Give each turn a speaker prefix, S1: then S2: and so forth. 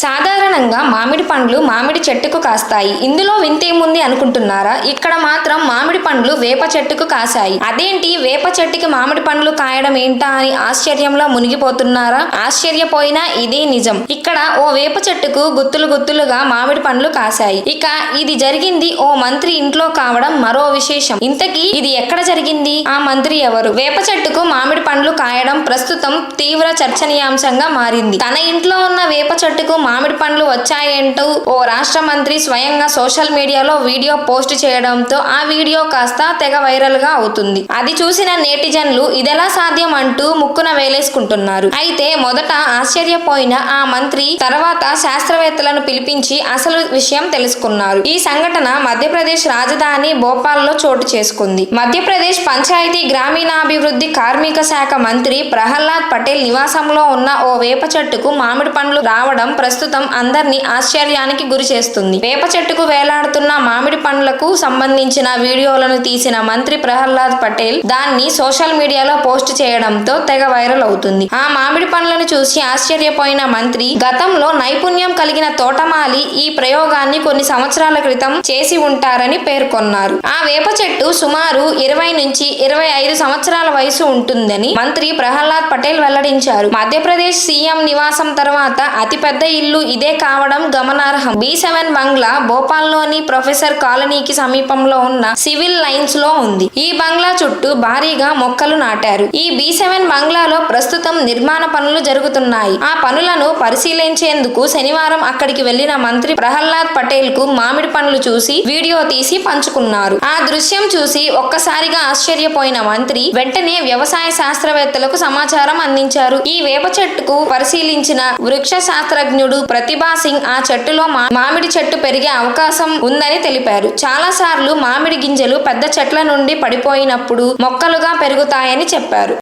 S1: సాధారణంగా మామిడి పండ్లు మామిడి చెట్టుకు కాస్తాయి. ఇందులో వింతేముంది అనుకుంటున్నారా? ఇక్కడ మాత్రం మామిడి పండ్లు వేప చెట్టుకు కాశాయి. అదేంటి? వేప చెట్టుకి మామిడి పండ్లు కాయడం ఏంటా అని ఆశ్చర్యంలో మునిగిపోతున్నారా? ఆశ్చర్యపోయినా ఇదే నిజం. ఇక్కడ ఓ వేప చెట్టుకు గుత్తులు గుత్తులుగా మామిడి పండ్లు కాశాయి. ఇక ఇది జరిగింది ఓ మంత్రి ఇంట్లో కావడం మరో విశేషం. ఇంతకీ ఇది ఎక్కడ జరిగింది? ఆ మంత్రి ఎవరు? వేప చెట్టుకు మామిడి పండ్లు కాయడం ప్రస్తుతం తీవ్ర చర్చనీయాంశంగా మారింది. తన ఇంట్లో ఉన్న వేప చెట్టుకు మామిడి పండ్లు వచ్చాయంటూ ఓ రాష్ట్ర మంత్రి స్వయంగా సోషల్ మీడియాలో వీడియో పోస్ట్ చేయడంతో ఆ వీడియో కాస్త తెగ వైరల్గా అవుతుంది. అది చూసిన నేటిజన్లు ఇదెలా సాధ్యం అంటూ ముక్కున వేలేసుకుంటున్నారు. అయితే మొదట ఆశ్చర్యపోయిన ఆ మంత్రి తర్వాత శాస్త్రవేత్తలను పిలిపించి అసలు విషయం తెలుసుకున్నారు. ఈ సంఘటన మధ్యప్రదేశ్ రాజధాని భోపాల్లో చోటు చేసుకుంది. మధ్యప్రదేశ్ పంచాయతీ గ్రామీణాభివృద్ధి కార్మిక శాఖ మంత్రి ప్రహ్లాద్ పటేల్ నివాసంలో ఉన్న ఓ వేప చెట్టుకు మామిడి పండ్లు రావడం ప్రస్తుతం అందరినీ ఆశ్చర్యానికి గురి చేస్తుంది. వేప చెట్టుకు వేలాడుతున్న మామిడి పండ్లకు సంబంధించిన వీడియోలను తీసిన మంత్రి ప్రహ్లాద్ పటేల్ దాన్ని సోషల్ మీడియాలో పోస్ట్ చేయడంతో తెగ వైరల్ అవుతుంది. ఆ మామిడి పండ్లను చూసి ఆశ్చర్యపోయిన మంత్రి గతంలో నైపుణ్యం కలిగిన తోటమాలి ఈ ప్రయోగాన్ని కొన్ని సంవత్సరాల క్రితం చేసి ఉంటారని పేర్కొన్నారు. ఆ వేప చెట్టు సుమారు ఇరవై నుంచి ఇరవై ఐదు సంవత్సరాల వయసు ఉంటుందని మంత్రి ప్రహ్లాద్ పటేల్ వెల్లడించారు. మధ్యప్రదేశ్ సీఎం నివాసం తర్వాత అతిపెద్ద ఇల్లు ఇదే కావడం గమనార్హం. బి సెవెన్ బంగ్లా భోపాల్లోని ప్రొఫెసర్ కాలనీకి సమీపంలో ఉన్న సివిల్ లైన్స్లో ఉంది. ఈ బంగ్లా చుట్టూ భారీగా మొక్కలు నాటారు. ఈ బి సెవెన్ బంగ్లాలో ప్రస్తుతం నిర్మాణ పనులు జరుగుతున్నాయి. ఆ పనులను పరిశీలించేందుకు శనివారం అక్కడికి వెళ్ళిన మంత్రి ప్రహ్లాద్ పటేల్కు మామిడి పండ్లు చూసి వీడియో తీసి పంచుకున్నారు. ఆ దృశ్యం చూసి ఒక్కసారిగా ఆశ్చర్యపోయిన మంత్రి వెంటనే వ్యవసాయ శాస్త్రవేత్తలకు సమాచారం అందించారు. ఈ వేప చెట్టుకు పరిశీలించిన వృక్ష శాస్త్రజ్ఞుడు ప్రతిభా సింగ్ ఆ చెట్టులో మా- మామిడి చెట్టు పెరిగే అవకాశం ఉందని తెలిపారు. చాలా సార్లు మామిడి గింజలు పెద్ద చెట్ల నుండి పడిపోయినప్పుడు మొక్కలుగా పెరుగుతాయని చెప్పారు.